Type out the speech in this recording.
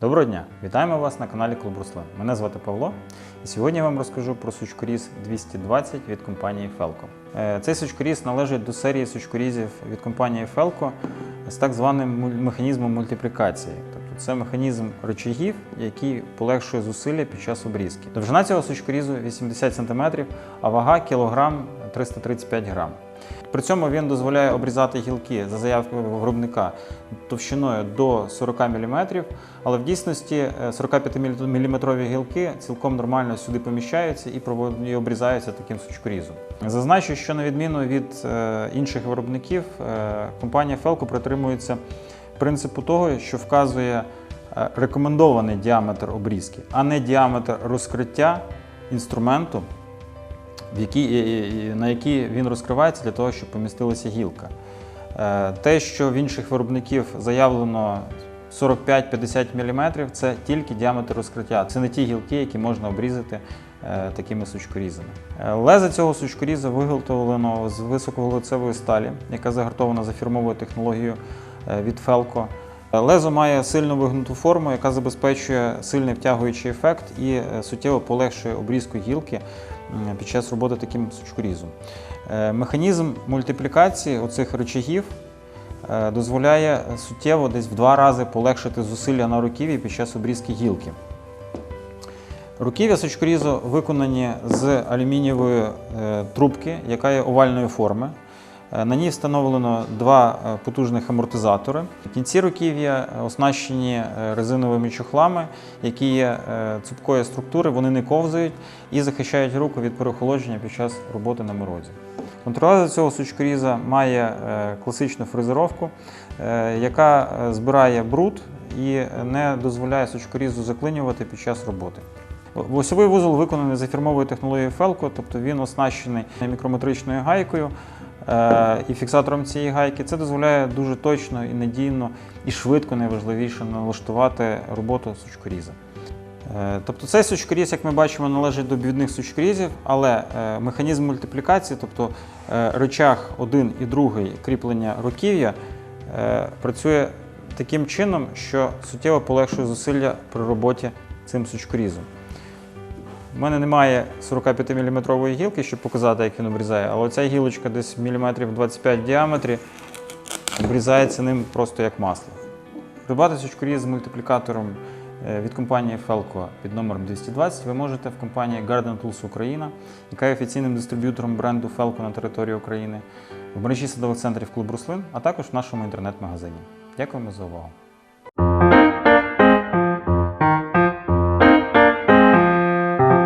Доброго дня! Вітаємо вас на каналі Клуб Руслан. Мене звати Павло, і сьогодні я вам розкажу про сучкоріз 220 від компанії Felco. Е, Цей сучкоріз належить до серії сучкорізів від компанії Felco з так званим механізмом мультиплікації. Тобто це механізм рычагів, який полегшує зусилля під час обрізки. Довжина цього сучкорізу 80 см, а вага кілограм 335 грам. При цьому він дозволяє обрізати гілки за заявкою виробника товщиною до 40 мм, але в дійсності 45-мм гілки цілком нормально сюди поміщаються і обрізаються таким сучкорізом. Зазначу, що на відміну від е, інших виробників, е, компанія Felco притримується принципу того, що вказує е, рекомендований діаметр обрізки, а не діаметр розкриття інструменту які, на які він розкривається для того, щоб помістилася гілка. Е, Те, що в інших виробників заявлено 45-50 мм, це тільки діаметр розкриття. Це не ті гілки, які можна обрізати е, такими сучкорізами. Е, Лезо цього сучкоріза виготовлено з високовуглецевої сталі, яка загартована за фірмовою технологією від Felco. Лезо має сильно вигнуту форму, яка забезпечує сильний втягуючий ефект і е, суттєво полегшує обрізку гілки під час роботи таким сучкорізом. Е, Механізм мультиплікації оцих рычагів е, дозволяє суттєво десь в два рази полегшити зусилля на руків'ї під час обрізки гілки. Руків'я сучкорізу виконані з алюмінієвої трубки, яка є овальної форми. Е, На ній встановлено два е, потужних амортизатори. Кінці руків'я е, оснащені резиновими чохлами, які є цупкої структури, вони не ковзають і захищають руку від переохолодження під час роботи на морозі. Контролер цього сучкоріза має класичну фрезеровку, яка збирає бруд і не дозволяє сучкорізу заклинювати під час роботи. Осьовий вузол виконаний за фірмовою технологією Felco, тобто він оснащений мікрометричною гайкою і фіксатором цієї гайки. Це дозволяє дуже точно і надійно і швидко, найважливіше, налаштувати роботу сучкоріза. Е, Тобто цей сучкоріз, як ми бачимо, належить до бідних сучкорізів, але е, механізм мультиплікації, тобто е, речах один і другий кріплення руків'я, е, працює таким чином, що суттєво полегшує зусилля при роботі цим сучкорізом. У мене немає 45-мм гілки, щоб показати, як він обрізає, але ця гілочка десь міліметрів 25 в діаметрі обрізається ним просто як масло. Придбати сучкоріз з мультиплікатором е, від компанії Felco під номером 220 ви можете в компанії Garden Tools Україна, яка є офіційним дистриб'ютором бренду Felco на території України, в мережі садових центрів Клуб Руслин, а також в нашому інтернет-магазині. Дякуємо за увагу.